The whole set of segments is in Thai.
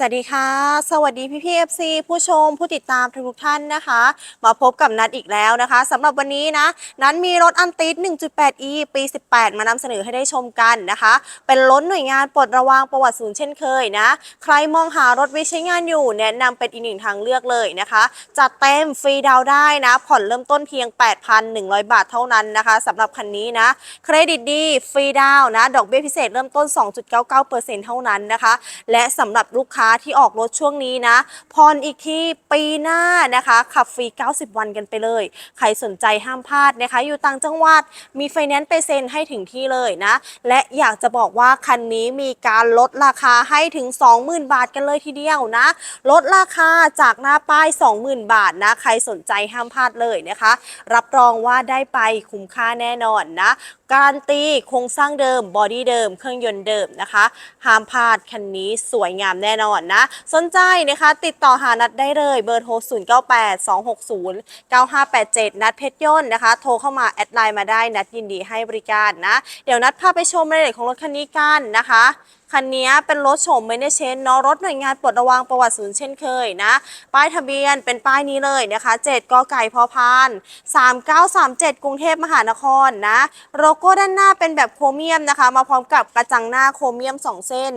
สวัสดีค่ะ สวัสดีพี่พีเอฟซีผู้ชมผู้ติดตามทุกท่านนะคะ มาพบกับนัดอีกแล้วนะคะสำหรับวันนี้นะ นั้นมีรถอันติด 1.8e ปี 18 มานำเสนอให้ได้ชมกันนะคะ เป็นรถหน่วยงานปลดระวางประวัติศูนย์เช่นเคยนะ ใครมองหารถไว้ใช้งานอยู่ แนะนำเป็นอีกหนึ่งทางเลือกเลยนะคะจัดเต็มฟรีดาวได้นะ ผ่อนเริ่มต้นเพียง 8,100 บาทเท่านั้นนะคะสำหรับคันนี้นะ เครดิตดีฟรีดาวน์นะดอกเบี้ยพิเศษเริ่มต้น 2.99%เท่านั้นนะคะ และสำหรับลูกค้าที่ออกรถช่วงนี้นะผ่อนอีกที่ปีหน้านะคะ ขับฟรี 90 วันกันไปเลย ใครสนใจห้ามพลาดนะคะ อยู่ต่างจังหวัดมีไฟแนนซ์ไปเซ็นให้ถึงที่เลยนะ และอยากจะบอกว่าคันนี้มีการลดราคาให้ถึง 20,000 บาทกันเลยทีเดียวนะ ลดราคาจากหน้าป้าย 20,000 บาทนะ ใครสนใจห้ามพลาดเลยนะคะ รับรองว่าได้ไปคุ้มค่าแน่นอนนะการตีโครงสร้างเดิม บอดี้เดิม เครื่องยนต์เดิมนะคะห้ามพลาดคันนี้สวยงามแน่นอนนะ สนใจนะคะติดต่อหานัดได้เลยเบอร์โทร 0 9 8 2 6 0 9 5 8 7 นัดเพชรย่นต์นะคะ โทรเข้ามาแอดไลน์มาได้นัดยินดีให้บริการนะ เดี๋ยวนัดพาไปชมรายละเอียดของรถคันนี้กันนะคะ คันนี้เป็นรถโฉมไม่ได้เชนเนาะรถหน่วยงานปลดระวางประวัติศูนย์เช่นเคยนะ ป้ายทะเบียนเป็นป้ายนี้เลยนะคะ7กไก่พอพาน3937 กรุงเทพมหานครนะโลโก้ด้านหน้าเป็นแบบโครเมียมนะคะ มาพร้อมกับกระจังหน้าโครเมียม 2 เส้น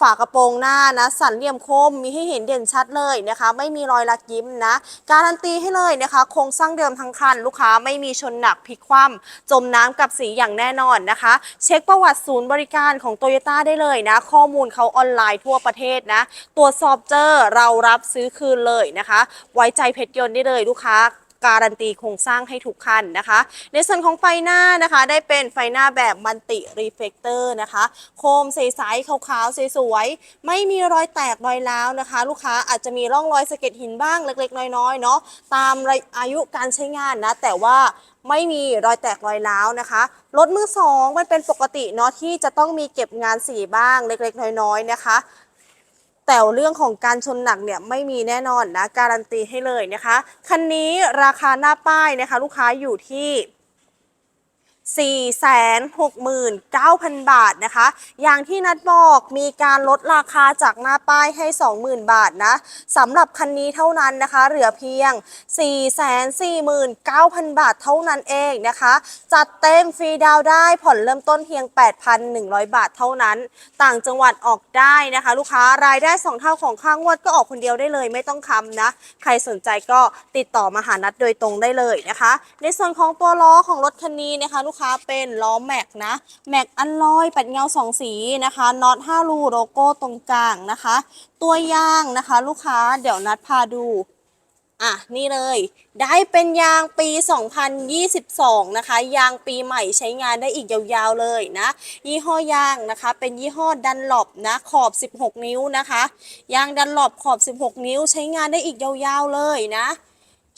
ฝากระโปรงหน้านะสันเหลี่ยมคมมีให้เห็นเด่นชัดเลยนะคะ ไม่มีรอยลักยิ้มนะ การันตีให้เลยนะคะ โครงสร้างเดิมทั้งคัน ลูกค้าไม่มีชนหนักพลิกคว่ำจมน้ำกับสีอย่างแน่นอนนะคะ เช็คประวัติศูนย์บริการของโตโยต้าได้เลยนะข้อมูลเขาออนไลน์ทั่วประเทศนะ ตรวจสอบเจอเรารับซื้อคืนเลยนะคะ ไว้ใจเพชรยนต์ได้เลยลูกค้า การันตีโครงสร้างให้ทุกคันนะคะ ในส่วนของไฟหน้านะคะ ได้เป็นไฟหน้าแบบมันติรีเฟกเตอร์นะคะ โคมใสๆขาวๆสวยๆไม่มีรอยแตกรอยร้าวนะคะ ลูกค้าอาจจะมีร่องรอยสะเก็ดหินบ้างเล็กๆ น้อยๆเนาะตามอายุการใช้งานนะ แต่ว่าไม่มีรอยแตกรอยร้าวนะคะรถมือสองมันเป็นปกติเนาะที่จะต้องมีเก็บงานสีบ้างเล็กๆ น้อยๆนะคะ แต่เรื่องของการชนหนักเนี่ยไม่มีแน่นอนนะ การันตีให้เลยนะคะ คันนี้ราคาหน้าป้ายนะคะ ลูกค้าอยู่ที่ 469,000 บาทนะคะ อย่างที่นัดบอกมีการลดราคาจากหน้าป้ายให้ 20,000 บาทนะสำหรับคันนี้เท่านั้นนะคะ เหลือเพียง 449,000 บาทเท่านั้นเองนะคะ จัดเต็มฟรีดาวได้ผ่อนเริ่มต้นเพียง 8,100 บาทเท่านั้น ต่างจังหวัดออกได้นะคะ ลูกค้ารายได้ 2 เท่าของข้างงวดก็ออกคนเดียวได้เลยไม่ต้องคำนะ ใครสนใจก็ติดต่อมาหานัดโดยตรงได้เลยนะคะ ในส่วนของตัวล้อของรถคันนี้นะคะลูกคาเป็นล้อแม็กนะ แม็กอันลอยปัดเงาสองสีนะคะน็อต5รูโลโก้ตรงกลางนะคะ ตัวยางนะคะ ลูกค้าเดี๋ยวนัดพาดูอะนี่เลย ได้เป็นยางปี 2022 นะคะ ยางปีใหม่ใช้งานได้อีกยาวๆเลยนะ ยี่ห้อยางนะคะ เป็นยี่ห้อดันหลบนะ ขอบ 16 นิ้วนะคะ ยางดันหลบขอบ 16 นิ้วใช้งานได้อีกยาวๆเลยนะ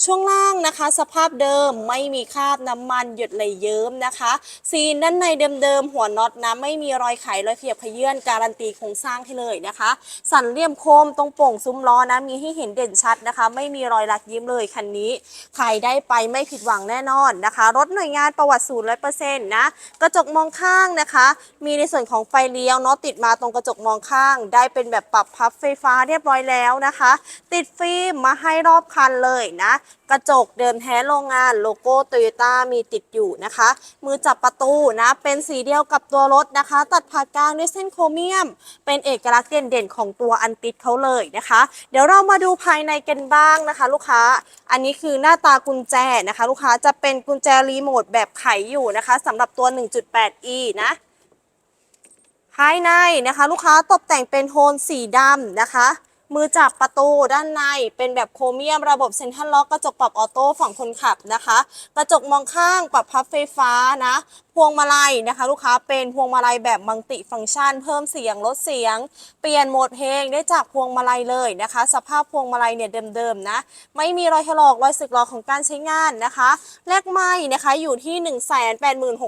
ช่วงล่างนะคะ สภาพเดิมไม่มีคราบน้ำมันหยดไหลเยิ้มนะคะ ซีนด้านในเดิมๆหัวน็อตนะไม่มีรอยไขรอยเขียบขยื่นการันตีโครงสร้างให้เลยนะคะ สันเหลี่ยมโคมตรงโป่งซุ้มล้อนะมีให้เห็นเด่นชัดนะคะ ไม่มีรอยลักยิ้มเลยคันนี้ใครได้ไปไม่ผิดหวังแน่นอนนะคะ รถหน่วยงานประวัติศูนย์ร้อยเปอร์เซ็นต์นะกระจกมองข้างนะคะ มีในส่วนของไฟเลี้ยวเนาะติดมาตรงกระจกมองข้าง ได้เป็นแบบปรับพับไฟฟ้าเรียบร้อยแล้วนะคะ ติดฟิล์มมาให้รอบคันเลยนะกระจกเดิมแท้โรงงานโลโก้โตโยต้ามีติดอยู่นะคะ มือจับประตูนะ เป็นสีเดียวกับตัวรถนะคะ ตัดผ่ากลางด้วยเส้นโครเมียม เป็นเอกลักษณ์เด่นๆของตัวอันติดเขาเลยนะคะ เดี๋ยวเรามาดูภายในกันบ้างนะคะ ลูกค้า อันนี้คือหน้าตากุญแจนะคะ ลูกค้าจะเป็นกุญแจรีโมทแบบไขอยู่นะคะสำหรับตัว 1.8e นะภายในนะคะ ลูกค้าตกแต่งเป็นโทนสีดำนะคะ มือจับประตูด้านในเป็นแบบโครเมียมระบบเซ็นทรัลล็อกกระจกปรับออโต้ฝั่งคนขับนะคะ กระจกมองข้างปรับพับไฟฟ้านะพวงมาลัยนะคะลูกค้าเป็นพวงมาลัยแบบมัลติฟังก์ชัน เพิ่มเสียงลดเสียง เปลี่ยนโหมดเพลงได้จากพวงมาลัยเลยนะคะ สภาพพวงมาลัยเนี่ยเดิมๆนะ ไม่มีรอยถลอกรอยสึกหรอของการใช้งานนะคะเลขไม่นะคะอยู่ที่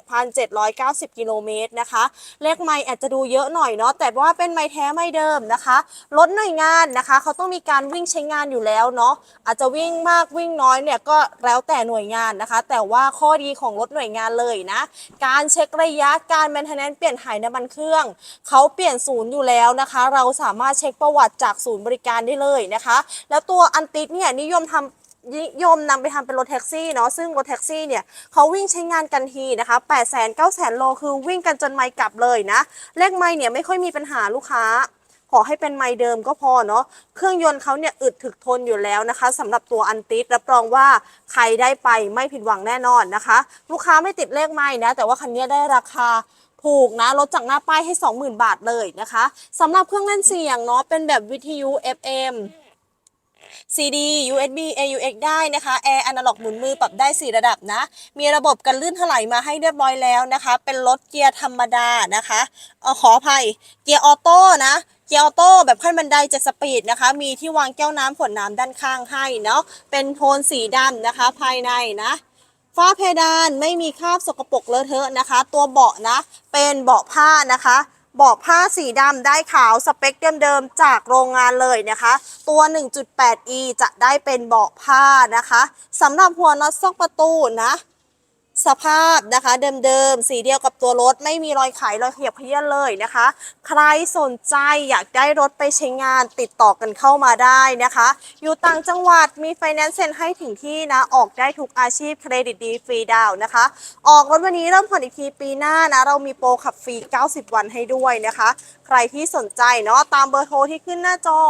186,790 กิโลเมตรนะคะเลขไม่อาจจะดูเยอะหน่อยเนาะแต่ว่าเป็นไม้แท้ไม่เดิมนะคะรถหน่วยงานนะคะ เขาต้องมีการวิ่งใช้งานอยู่แล้วเนาะอาจจะวิ่งมากวิ่งน้อยเนี่ยก็แล้วแต่หน่วยงานนะคะ แต่ว่าข้อดีของรถหน่วยงานเลยนะการเช็คระยะการแมนเทนแนนเปลี่ยนถ่ายน้ำมันเครื่อง เขาเปลี่ยนศูนย์อยู่แล้วนะคะ เราสามารถเช็คประวัติจากศูนย์บริการได้เลยนะคะ แล้วตัวอันติดเนี่ยนิยมทำนิยมนำไปทำเป็นรถแท็กซี่เนาะซึ่งรถแท็กซี่เนี่ยเขาวิ่งใช้งานกันทีนะคะ8 0 0 0 0 9 0 0 0 โลคือวิ่งกันจนไม่กลับเลยนะ เลขไม่เนี่ยไม่ค่อยมีปัญหาลูกค้า อให้เป็นไมค์เดิมก็พอเนาะเครื่องยนต์เขาเนี่ยอึดถึกทนอยู่แล้วนะคะสำหรับตัวอันติดรับรองว่าใครได้ไปไม่ผิดหวังแน่นอนนะคะ ลูกค้าไม่ติดเลขไม่นะ แต่ว่าคันนี้ได้ราคาถูกนะลดจากหน้าป้ายให้ 20,000 บาทเลยนะคะสำหรับเครื่องเล่นเสียงเนาะเป็นแบบวิทยุ FM CD USB AUX ได้นะคะแอร์อนาล็อกหมุนมือปรับได้ 4 ระดับนะ มีระบบกันลื่นถลายมาให้เรียบร้อยแล้วนะคะ เป็นรถเกียร์ธรรมดานะคะเอขออภัย เกียร์ออโต้นะ เกียร์ออโต้แบบขั้นบันไดเจ็ดสปีดนะคะ มีที่วางแก้วน้ำขวดน้ำด้านข้างให้เนาะเป็นโทนสีดำนะคะ ภายในนะฝ้าเพดานไม่มีคราบสกปรกเลอะเทอะนะคะ ตัวเบาะนะ เป็นเบาะผ้านะคะเบาะผ้าสีดำได้ขาวสเปคเดิมๆจากโรงงานเลยนะคะ ตัว 1.8e จะได้เป็นเบาะผ้านะคะสำหรับหัวน็อตซอกประตูนะ สภาพนะคะ เดิมๆ สีเดียวกับตัวรถ ไม่มีรอยไขรอยขยับเขยื้อนเลยนะคะ ใครสนใจอยากได้รถไปใช้งานติดต่อกันเข้ามาได้นะคะ อยู่ต่างจังหวัดมีไฟแนนซ์เซ็นให้ถึงที่นะ ออกได้ทุกอาชีพเครดิตดีฟรีดาวน์นะคะ ออกรถวันนี้เริ่มผ่อนอีกทีปีหน้านะ เรามีโปรขับฟรี 90 วันให้ด้วยนะคะ ใครที่สนใจเนาะตามเบอร์โทรที่ขึ้นหน้าจอ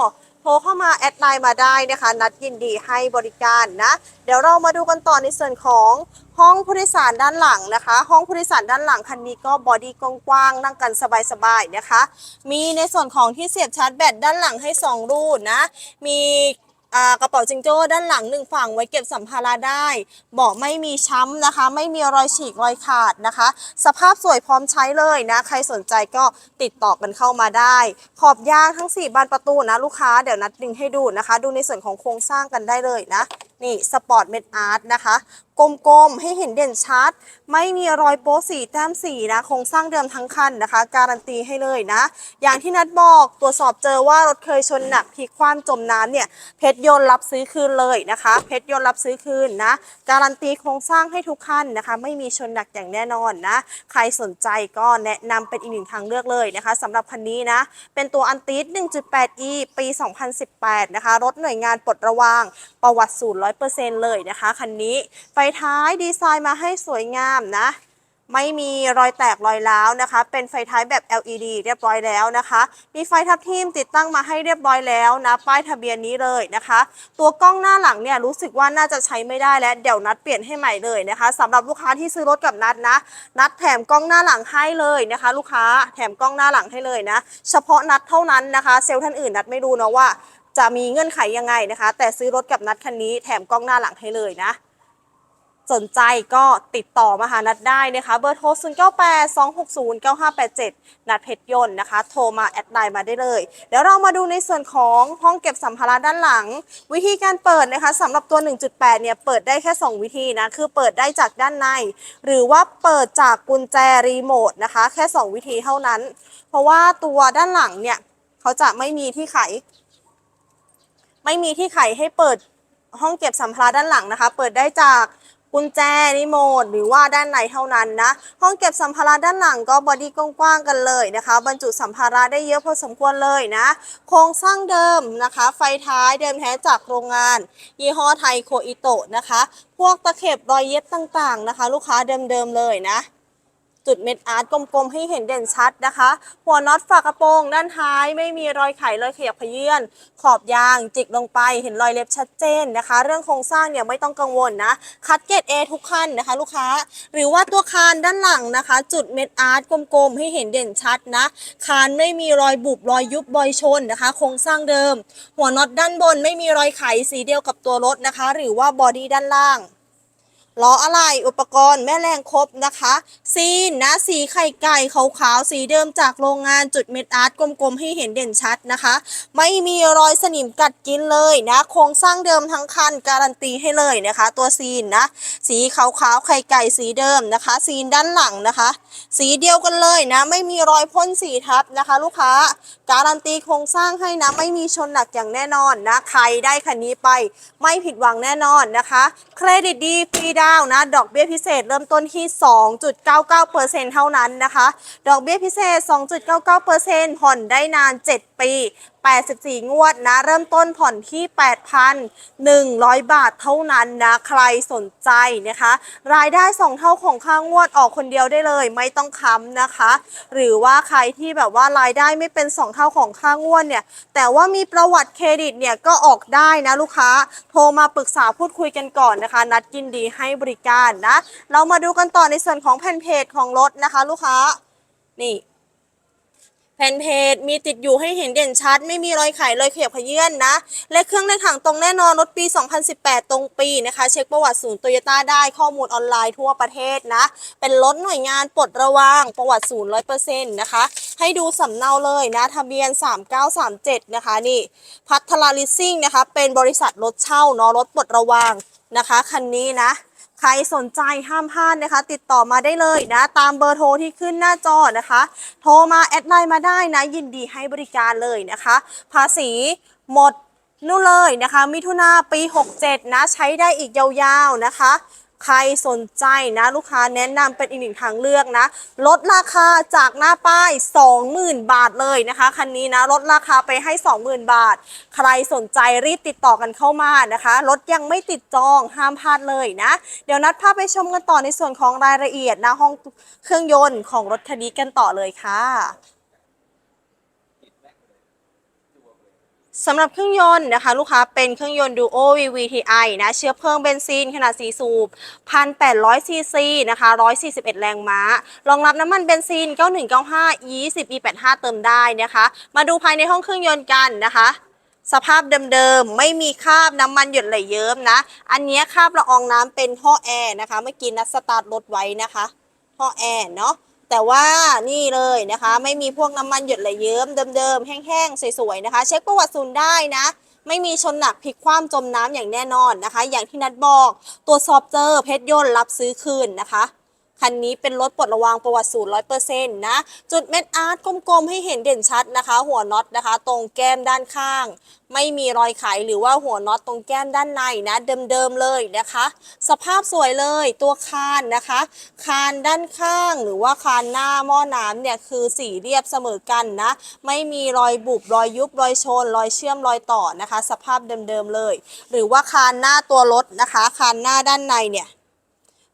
โทรเข้ามาแอดไลน์มาได้นะคะ นัดยินดีให้บริการนะ เดี๋ยวเรามาดูกันต่อในส่วนของห้องผู้โดยสารด้านหลังนะคะ ห้องผู้โดยสารด้านหลังคันนี้ก็บอดี้กว้างๆนั่งกันสบายๆนะคะ มีในส่วนของที่เสียบชาร์จแบตด้านหลังให้ 2 รูนะ มี กระเป๋าจิงโจ้ด้านหลังหนึ่งฝั่งไว้เก็บสัมภาระได้เบาะไม่มีช้ำนะคะ ไม่มีรอยฉีกรอยขาดนะคะ สภาพสวยพร้อมใช้เลยนะ ใครสนใจก็ติดต่อกันเข้ามาได้ ขอบยางทั้ง 4 บานประตูนะลูกค้าเดี๋ยวนัดดึงให้ดูนะคะ ดูในส่วนของโครงสร้างกันได้เลยนะ นี่สปอร์ตเมดอาร์ตนะคะ กลมๆ ให้เห็นเด่นชัด ไม่มีรอยโป๊สีแต้มสีนะโครงสร้างเดิมทั้งคันนะคะ การันตีให้เลยนะ อย่างที่นัดบอกตรวจสอบเจอว่ารถเคยชนหนักพลิกคว่ำจมน้ำเนี่ยเพชรยนต์รับซื้อคืนเลยนะคะ เพชรยนต์รับซื้อคืนนะ การันตีโครงสร้างให้ทุกคันนะคะ ไม่มีชนหนักอย่างแน่นอนนะ ใครสนใจก็แนะนำเป็นอีกหนึ่งทางเลือกเลยนะคะสำหรับคันนี้นะ เป็นตัวอันติส 1.8e ปี 2018 นะคะ รถหน่วยงานปลดระวางประวัติศูนย์100%เลยนะคะคันนี้ไฟท้ายดีไซน์มาให้สวยงามนะ ไม่มีรอยแตกรอยร้าวนะคะ เป็นไฟท้ายแบบ LED เรียบร้อยแล้วนะคะ มีไฟทับทิมติดตั้งมาให้เรียบร้อยแล้วนะป้ายทะเบียนนี้เลยนะคะ ตัวกล้องหน้าหลังเนี่ยรู้สึกว่าน่าจะใช้ไม่ได้แล้วเดี๋ยวนัดเปลี่ยนให้ใหม่เลยนะคะสำหรับลูกค้าที่ซื้อรถกับนัดนะ นัดแถมกล้องหน้าหลังให้เลยนะคะ ลูกค้าแถมกล้องหน้าหลังให้เลยนะ เฉพาะนัดเท่านั้นนะคะ เซลล์ท่านอื่นนัดไม่รู้นะว่า จะมีเงื่อนไขยังไงนะคะ แต่ซื้อรถกับนัดคันนี้แถมกล้องหน้าหลังให้เลยนะ สนใจก็ติดต่อมาหานัดได้นะคะ เบอร์โทร 0 9 8 2 6 0 9 5 8 7 นัดเพชรยนต์นะคะ โทรมาแอดไลน์มาได้เลย เดี๋ยวเรามาดูในส่วนของห้องเก็บสัมภาระด้านหลัง วิธีการเปิดนะคะสำหรับตัว 1.8 เนี่ย เปิดได้แค่ 2 วิธีนะ คือเปิดได้จากด้านใน หรือว่าเปิดจากกุญแจรีโมทนะคะ แค่ 2 วิธีเท่านั้น เพราะว่าตัวด้านหลังเนี่ยเขาจะไม่มีที่ไข ไม่มีที่ไขให้เปิดห้องเก็บสัมภาระด้านหลังนะคะ เปิดได้จากกุญแจรีโมทหรือว่าด้านในเท่านั้นนะ ห้องเก็บสัมภาระด้านหลังก็บอดี้กว้างๆกันเลยนะคะ บรรจุสัมภาระได้เยอะพอสมควรเลยนะ โครงสร้างเดิมนะคะ ไฟท้ายเดิมแท้จากโรงงาน ยี่ห้อไทยโคอิโตะนะคะ พวกตะเข็บรอยเย็บต่างๆนะคะ ลูกค้าเดิมๆเลยนะ จุดเม็ดอาร์ตกลมๆ ให้เห็นเด่นชัดนะคะ หัวน็อตฝากระโปรงด้านท้ายไม่มีรอยไขรอยขยับเขยื่อน ขอบยางจิกลงไปเห็นรอยเล็บชัดเจนนะคะ เรื่องโครงสร้างเนี่ยไม่ต้องกังวลนะ คัดเกรด A ทุกคันนะคะ ลูกค้า หรือว่าตัวคานด้านหลังนะคะ จุดเม็ดอาร์ตกลมๆ ให้เห็นเด่นชัดนะ คานไม่มีรอยบุบรอยยุบรอยชนนะคะ โครงสร้างเดิม หัวน็อตด้านบนไม่มีรอยไขสีเดียวกับตัวรถนะคะ หรือว่าบอดี้ด้านล่าง ล้ออะไรอุปกรณ์แม่แรงครบนะคะซีนนะสีไข่ไก่ขาวๆสีเดิมจากโรงงานจุดเม็ดอาร์ตกลมๆ ให้เห็นเด่นชัดนะคะ ไม่มีรอยสนิมกัดกินเลยนะ โครงสร้างเดิมทั้งคันการันตีให้เลยนะคะ ตัวซีนนะ สีขาวๆไข่ไก่สีเดิมนะคะ ซีนด้านหลังนะคะ สีเดียวกันเลยนะ ไม่มีรอยพ่นสีทับนะคะ ลูกค้า การันตีโครงสร้างให้นะ ไม่มีชนหนักอย่างแน่นอนนะ ใครได้คันนี้ไป ไม่ผิดหวังแน่นอนนะคะ เครดิตดีฟรีดาวนะ ดอกเบี้ยพิเศษเริ่มต้นที่ 2.99%เท่านั้นนะคะ ดอกเบี้ยพิเศษ 2.99%ผ่อนได้นาน 7ปี 84 งวดนะ เริ่มต้นผ่อนที่ 8,100 บาทเท่านั้นนะ ใครสนใจนะคะ รายได้ 2 เท่าของค่างวดออกคนเดียวได้เลย ไม่ต้องค้ำนะคะ หรือว่าใครที่แบบว่ารายได้ไม่เป็น 2 เท่าของค่างวดเนี่ย แต่ว่ามีประวัติเครดิตเนี่ยก็ออกได้นะลูกค้า โทรมาปรึกษาพูดคุยกันก่อนนะคะ นัดยินดีให้บริการนะ เรามาดูกันต่อในส่วนของแผ่นเพจของรถนะคะ ลูกค้า นี่ แผ่นเพจมีติดอยู่ให้เห็นเด่นชัด ไม่มีรอยไขรอยเขียบขยื่นนะ และเครื่องในถังตรงแน่นอนรถปี 2018 ตรงปีนะคะ เช็คประวัติศูนย์โตโยต้าได้ข้อมูลออนไลน์ทั่วประเทศนะ เป็นรถหน่วยงานปลดระวางประวัติศูนย์100%นต์นะคะ ให้ดูสำเนาเลยนะ ทะเบียน 3937 นะคะนี่ พัทราลิซิ่งนะคะ เป็นบริษัทรถเช่าเนาะรถปลดระวางนะคะคันนี้นะ ใครสนใจห้ามพลาดนะคะ ติดต่อมาได้เลยนะ ตามเบอร์โทรที่ขึ้นหน้าจอนะคะ โทรมาแอดไลน์มาได้นะ ยินดีให้บริการเลยนะคะ ภาษีหมดนู่นเลยนะคะ มิถุนาปี 67 นะ ใช้ได้อีกยาวๆนะคะ ใครสนใจนะลูกค้าแนะนำเป็นอีกหนึ่งทางเลือกนะ ลดราคาจากหน้าป้าย 20,000 บาทเลยนะคะคันนี้นะลดราคาไปให้ 20,000 บาท ใครสนใจรีบติดต่อกันเข้ามานะคะรถยังไม่ติดจองห้ามพลาดเลยนะ เดี๋ยวนัดพาไปชมกันต่อในส่วนของรายละเอียดนะห้องเครื่องยนต์ของรถคันนี้กันต่อเลยค่ะ สำหรับเครื่องยนต์นะคะ ลูกค้าเป็นเครื่องยนต์ Duo VVTi นะเชื้อเพลิงเบนซินขนาด 4 สูบ 1,800 ซีซีนะคะ 141 แรงม้า รองรับน้ำมันเบนซิน 9195 20 E85 เติมได้นะคะ มาดูภายในห้องเครื่องยนต์กันนะคะ สภาพเดิมๆ ไม่มีคราบน้ำมันหยดไหลเยิ้มนะ อันนี้คราบละอองน้ำเป็นท่อแอร์นะคะ เมื่อกี้นัดสตาร์ทรถไว้นะคะท่อแอร์เนาะ แต่ว่านี่เลยนะคะ ไม่มีพวกน้ำมันหยดไหลเยิ้มเดิมๆ แห้งๆ สวยๆ นะคะ เช็คประวัติศูนย์ได้นะ ไม่มีชนหนักพลิกคว่ำจมน้ำอย่างแน่นอนนะคะ อย่างที่นัดบอก ตรวจสอบเจอเพชรยนต์รับซื้อคืนนะคะ คันนี้เป็นรถปลดระวางประวัติศูนย์ร้อยเปอร์เซ็นต์นะ จุดเม็ดอาร์ตกลมๆ ให้เห็นเด่นชัดนะคะ หัวน็อตนะคะ ตรงแก้มด้านข้าง ไม่มีรอยไขหรือว่าหัวน็อตตรงแก้มด้านในนะ เดิมๆเลยนะคะ สภาพสวยเลยตัวคานนะคะ คานด้านข้างหรือว่าคานหน้าหม้อน้ำเนี่ยคือสีเรียบเสมอกันนะ ไม่มีรอยบุบรอยยุบรอยชน รอยเชื่อมรอยต่อนะคะ สภาพเดิมๆเลย หรือว่าคานหน้าตัวรถนะคะ คานหน้าด้านในเนี่ย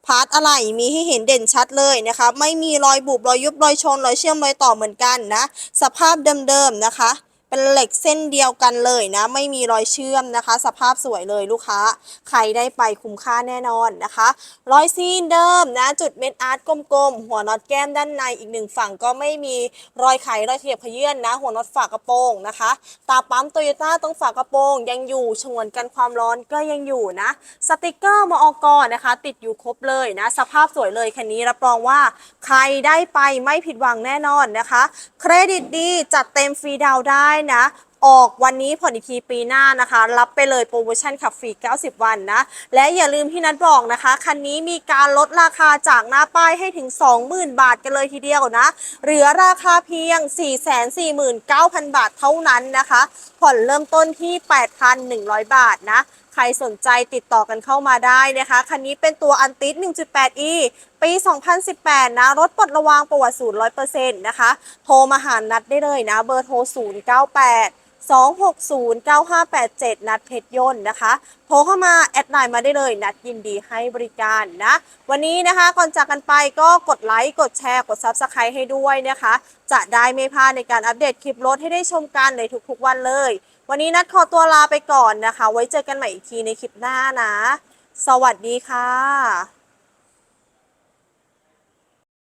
พาร์ทอะไรมีให้เห็นเด่นชัดเลยนะคะ ไม่มีรอยบุบรอยยุบรอยชนรอยเชื่อมรอยต่อเหมือนกันนะ สภาพเดิมๆนะคะ เป็นเหล็กเส้นเดียวกันเลยนะ ไม่มีรอยเชื่อมนะคะ สภาพสวยเลยลูกค้า ใครได้ไปคุ้มค่าแน่นอนนะคะ รอยซีนเดิมนะ จุดเม็ดอาร์ตกลมๆ หัวน็อตแก้มด้านในอีกหนึ่งฝั่งก็ไม่มีรอยไขรอยเขียบขยื่นนะ หัวน็อตฝากระโปรงนะคะ ตาปั๊มโตโยต้าตรงฝากระโปรงยังอยู่ชนวนกันความร้อนก็ยังอยู่นะ สติกเกอร์มอกนะคะ ติดอยู่ครบเลยนะ สภาพสวยเลยคันนี้รับรองว่าใครได้ไปไม่ผิดหวังแน่นอนนะคะ เครดิตดีจัดเต็มฟรีดาวได้นะ ออกวันนี้ผ่อนอีกทีปีหน้านะคะ รับไปเลยโปรโมชั่นขับฟรี 90 วันนะ และอย่าลืมที่นัดบอกนะคะ คันนี้มีการลดราคาจากหน้าป้ายให้ถึง 20,000 บาทกันเลยทีเดียวนะ เหลือราคาเพียง 449,000 บาทเท่านั้นนะคะ ผ่อนเริ่มต้นที่ 8,100 บาทนะใครสนใจติดต่อกันเข้ามาได้นะคะ คันนี้เป็นตัวอันติส 1.8e ปี 2018 นะ รถปลดระวางประวัติศูนย์100%นะคะ โทรมาหานัดได้เลยนะ เบอร์โทร 098 260 9587 นัดเพชรยนต์นะคะ โทรเข้ามาแอดไลน์มาได้เลย นัดยินดีให้บริการนะ วันนี้นะคะก่อนจากกันไปก็กดไลค์ กดแชร์ กด Subscribe ให้ด้วยนะคะ จะได้ไม่พลาดในการอัปเดตคลิปรถให้ได้ชมกันในทุกๆวันเลย วันนี้นัดขอตัวลาไปก่อนนะคะ ไว้เจอกันใหม่อีกทีในคลิปหน้านะ สวัสดีค่ะ